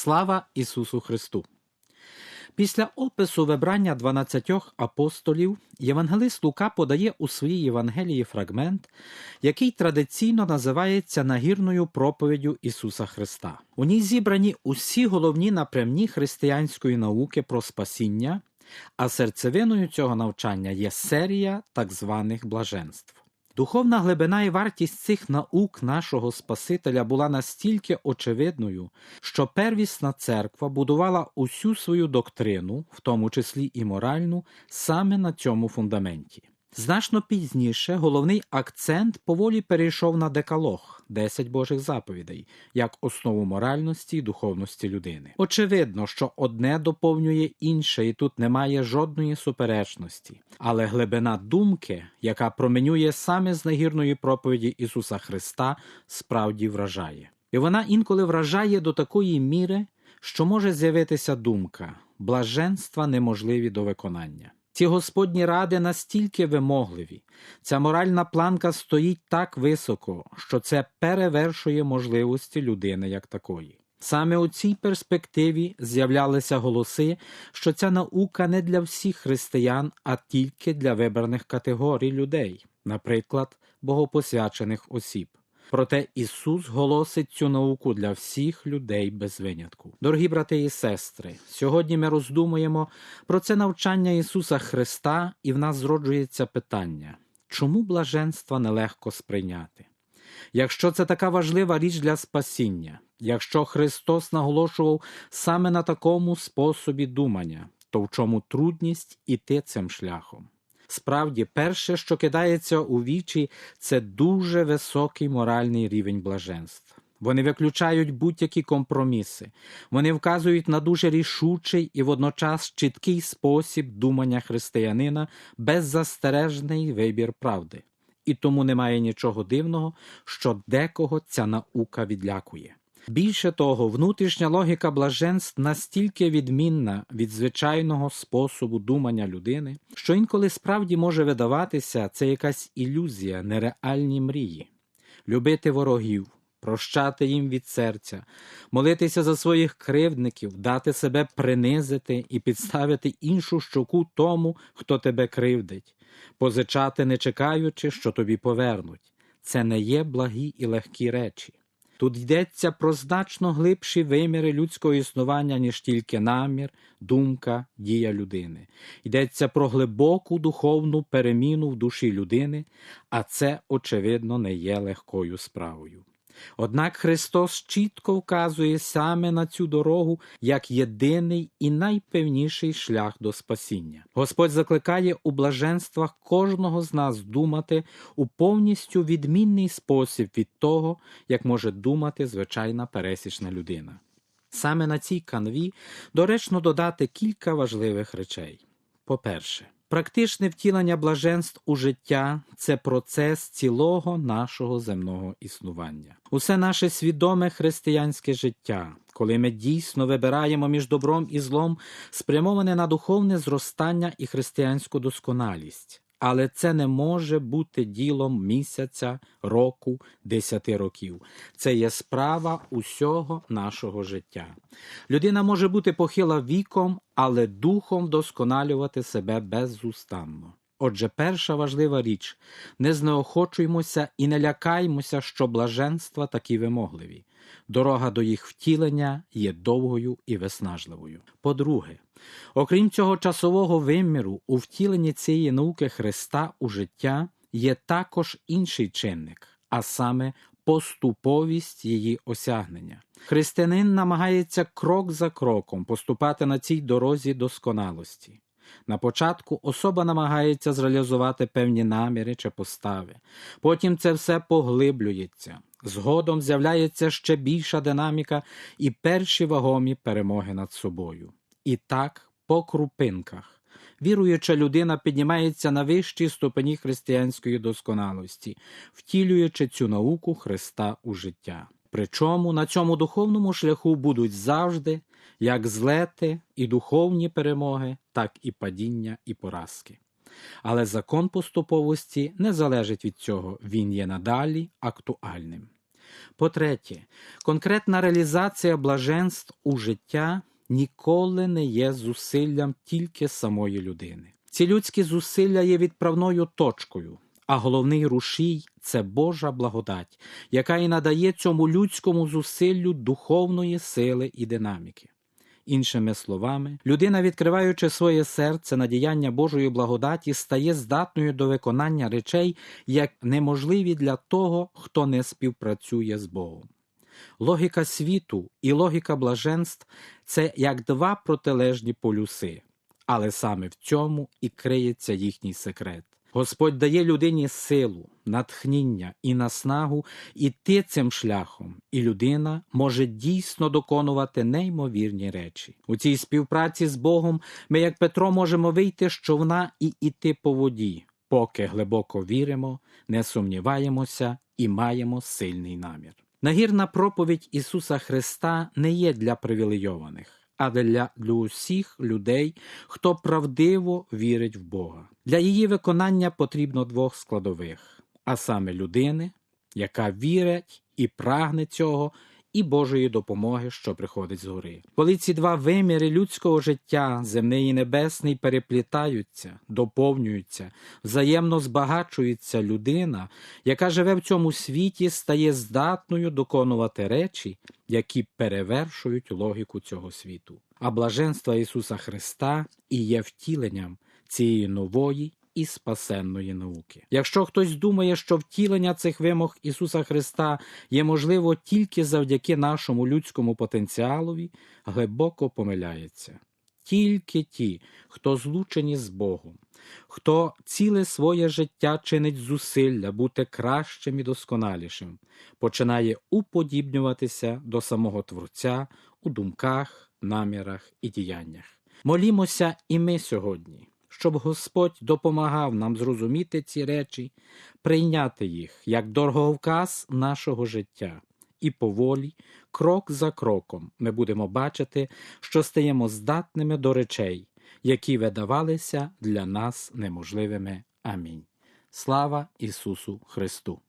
Слава Ісусу Христу! Після опису вибрання 12 апостолів Євангелист Лука подає у своїй Євангелії фрагмент, який традиційно називається нагірною проповіддю Ісуса Христа. У ній зібрані усі головні напрямні християнської науки про спасіння, а серцевиною цього навчання є серія так званих блаженств. Духовна глибина і вартість цих наук нашого Спасителя була настільки очевидною, що первісна церква будувала усю свою доктрину, в тому числі і моральну, саме на цьому фундаменті. Значно пізніше головний акцент поволі перейшов на декалог 10 Божих заповідей, як основу моральності і духовності людини. Очевидно, що одне доповнює інше, і тут немає жодної суперечності, але глибина думки, яка променює саме з нагірної проповіді Ісуса Христа, справді вражає. І вона інколи вражає до такої міри, що може з'явитися думка блаженства неможливі до виконання. Ці Господні ради настільки вимогливі, ця моральна планка стоїть так високо, що це перевершує можливості людини як такої. Саме у цій перспективі з'являлися голоси, що ця наука не для всіх християн, а тільки для вибраних категорій людей, наприклад, богопосвячених осіб. Проте Ісус голосить цю науку для всіх людей без винятку. Дорогі брати і сестри, сьогодні ми роздумуємо про це навчання Ісуса Христа, і в нас зроджується питання, чому блаженства нелегко сприйняти? Якщо це така важлива річ для спасіння, якщо Христос наголошував саме на такому способі думання, то в чому трудність іти цим шляхом? Справді, перше, що кидається у вічі, це дуже високий моральний рівень блаженств. Вони виключають будь-які компроміси, вони вказують на дуже рішучий і водночас чіткий спосіб думання християнина, беззастережний вибір правди. І тому немає нічого дивного, що декого ця наука відлякує. Більше того, внутрішня логіка блаженств настільки відмінна від звичайного способу думання людини, що інколи справді може видаватися це якась ілюзія, нереальні мрії, любити ворогів, прощати їм від серця, молитися за своїх кривдників, дати себе принизити і підставити іншу щоку тому, хто тебе кривдить, позичати, не чекаючи, що тобі повернуть. Це не є благі і легкі речі. Тут йдеться про значно глибші виміри людського існування, ніж тільки намір, думка, дія людини. Йдеться про глибоку духовну переміну в душі людини, а це, очевидно, не є легкою справою. Однак Христос чітко вказує саме на цю дорогу як єдиний і найпевніший шлях до спасіння. Господь закликає у блаженствах кожного з нас думати у повністю відмінний спосіб від того, як може думати звичайна пересічна людина. Саме на цій канві доречно додати кілька важливих речей. По-перше, Практичне втілення блаженств у життя це процес цілого нашого земного існування. Усе наше свідоме християнське життя, коли ми дійсно вибираємо між добром і злом, спрямоване на духовне зростання і християнську досконалість. Але це не може бути ділом місяця, року, десяти років. Це є справа усього нашого життя. Людина може бути похила віком, але духом досконалювати себе безустанно. Отже, перша важлива річ не знеохочуймося і не лякаймося, що блаженства такі вимогливі. Дорога до їх втілення є довгою і виснажливою. По-друге, окрім цього часового виміру, у втіленні цієї науки Христа у життя є також інший чинник, а саме поступовість її осягнення. Християнин намагається крок за кроком поступати на цій дорозі досконалості. На початку особа намагається зреалізувати певні наміри чи постави, потім це все поглиблюється. Згодом з'являється ще більша динаміка і перші вагомі перемоги над собою. І так, по крупинках, віруюча людина піднімається на вищій ступені християнської досконалості, втілюючи цю науку Христа у життя. Причому на цьому духовному шляху будуть завжди як злети і духовні перемоги, так і падіння і поразки. Але закон поступовості не залежить від цього, він є надалі актуальним. По-третє, конкретна реалізація блаженств у життя ніколи не є зусиллям тільки самої людини. Ці людські зусилля є відправною точкою, а головний рушій це Божа благодать, яка і надає цьому людському зусиллю духовної сили і динаміки. Іншими словами, людина, відкриваючи своє серце на діяння Божої благодаті, стає здатною до виконання речей як неможливі для того, хто не співпрацює з Богом. Логіка світу і логіка блаженств це як два протилежні полюси, але саме в цьому і криється їхній секрет. Господь дає людині силу, натхніння і наснагу іти цим шляхом, і людина може дійсно доконувати неймовірні речі. У цій співпраці з Богом ми, як Петро, можемо вийти з човна і іти по воді, поки глибоко віримо, не сумніваємося і маємо сильний намір. Нагірна проповідь Ісуса Христа не є для привілейованих, а для, усіх людей, хто правдиво вірить в Бога. Для її виконання потрібно двох складових, а саме людини, яка вірить і прагне цього, і Божої допомоги, що приходить згори. Коли ці два виміри людського життя, земний і небесний, переплітаються, доповнюються, взаємно збагачується людина, яка живе в цьому світі, стає здатною доконувати речі, які перевершують логіку цього світу. А блаженство Ісуса Христа і є втіленням цієї нової і спасенної науки. Якщо хтось думає, що втілення цих вимог Ісуса Христа є можливо тільки завдяки нашому людському потенціалові, глибоко помиляється. Тільки ті, хто злучені з Богом, хто ціле своє життя чинить зусилля бути кращим і досконалішим, починає уподібнюватися до самого Творця у думках, намірах і діяннях. Молімося і ми сьогодні, щоб Господь допомагав нам зрозуміти ці речі, прийняти їх як дороговказ нашого життя. І поволі, крок за кроком, ми будемо бачити, що стаємо здатними до речей, які видавалися для нас неможливими. Амінь. Слава Ісусу Христу!